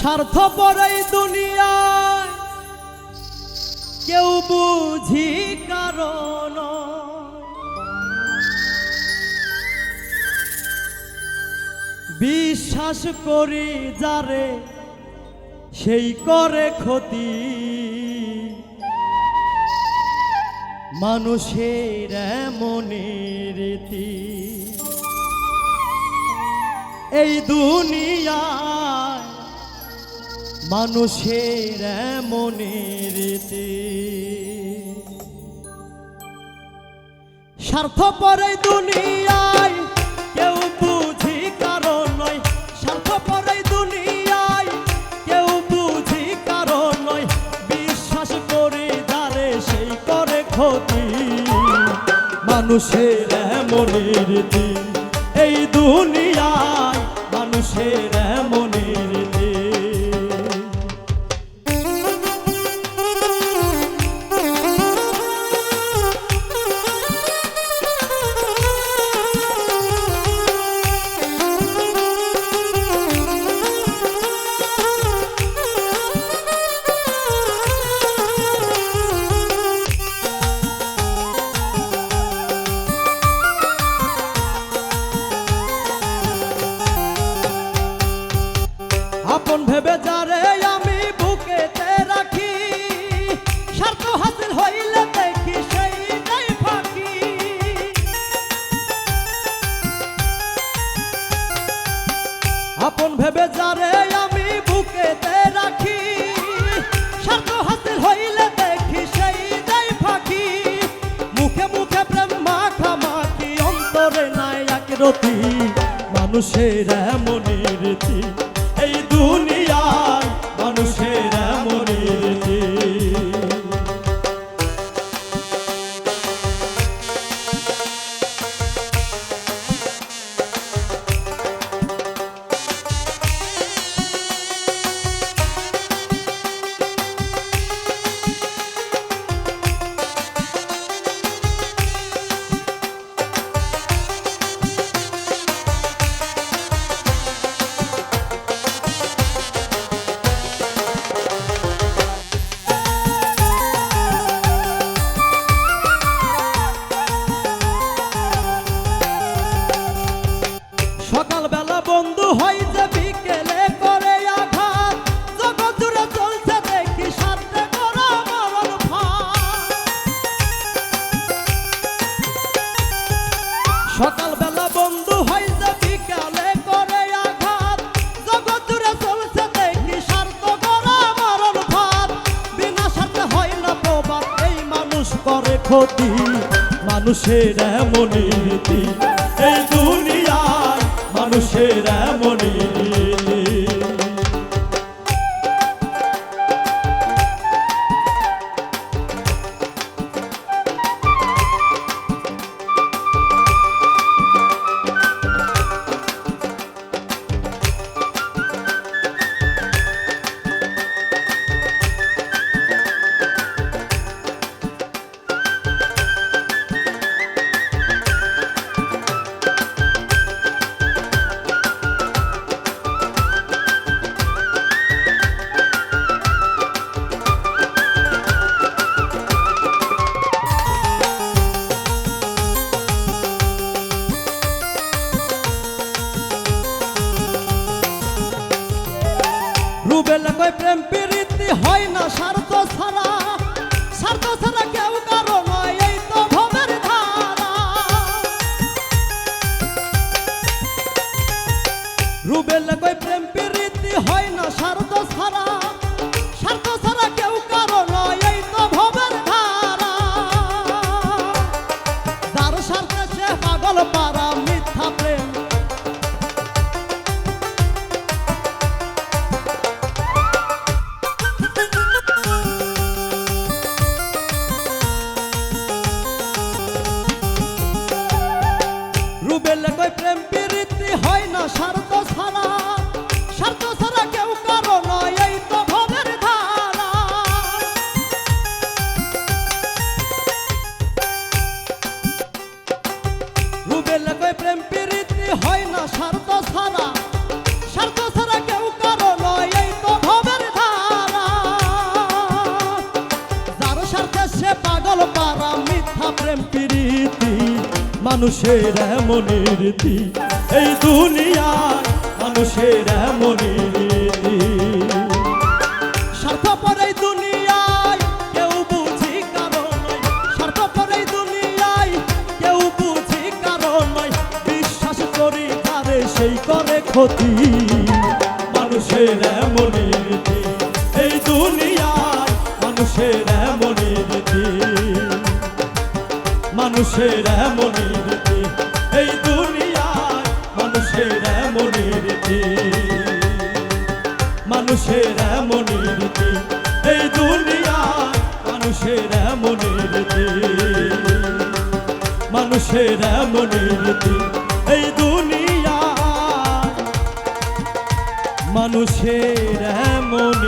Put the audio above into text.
স্বার্থ পরাই দুনিয়ায় কেউ বুঝি কারণ। বিশ্বাস করি যারে সেই করে ক্ষতি। মানুষের এমনই রীতি। এই দুনিয়ায় মানুষের এমনই রীতি। স্বার্থপর এই দুনিয়ায় কেউ বুঝি কারণ নয়। স্বার্থপর এই দুনিয়ায় কেউ বুঝি কারণ নয়। বিশ্বাস করে যারে সেই করে ক্ষতি। মানুষের এমনই রীতি। এই দুনিয়ায় আপন ভেবে যারে আমি বুকেতে রাখি। স্বার্থ হাসিল হইলে দেখি সেইটাই ফাঁকি। মুখে মুখে প্রেম মাখামাখি, অন্তরে নাই একরতি মানুষের এমনই রীতি, এই দুনিয়ায় সকালবেলা বন্ধু হয় যে বিকালে করে আঘাত। জগৎ জুড়ে চলছে দেখি স্বার্থ করা মরণ ভাত বিনা স্বার্থে হয় না প্রবাদ, এই মানুষ করে ক্ষতি। মানুষের মনে রীতি এই দুনিয়ায় মানুষের এমনই কই প্রেম প্রীতি হয় না, স্বার্থ ছাড়া। স্বার্থ ছাড়া কেউ কারও নয়, এই তো ভবের ধারা। রুবেল কই প্রেম প্রীতি হয় না, স্বার্থ ছাড়া। রুবেল কই প্রেম প্রীতি হয় না স্বার্থ মানুষের এমনই রীতি এই দুনিয়া মানুষের এমনই রীতি কেউ কেউ বিশ্বাস সেই ক্ষতি। মানুষের এমনই রীতি এই দুনিয়ায় মানুষের এমনই রীতি মানুষের এমনই এই দুনিয়ায় মানুষের এমনই মানুষের এমনই এই দুনিয়ায় মানুষের এমনই মানুষের এমনই এই দুনিয়ায় মানুষের এমন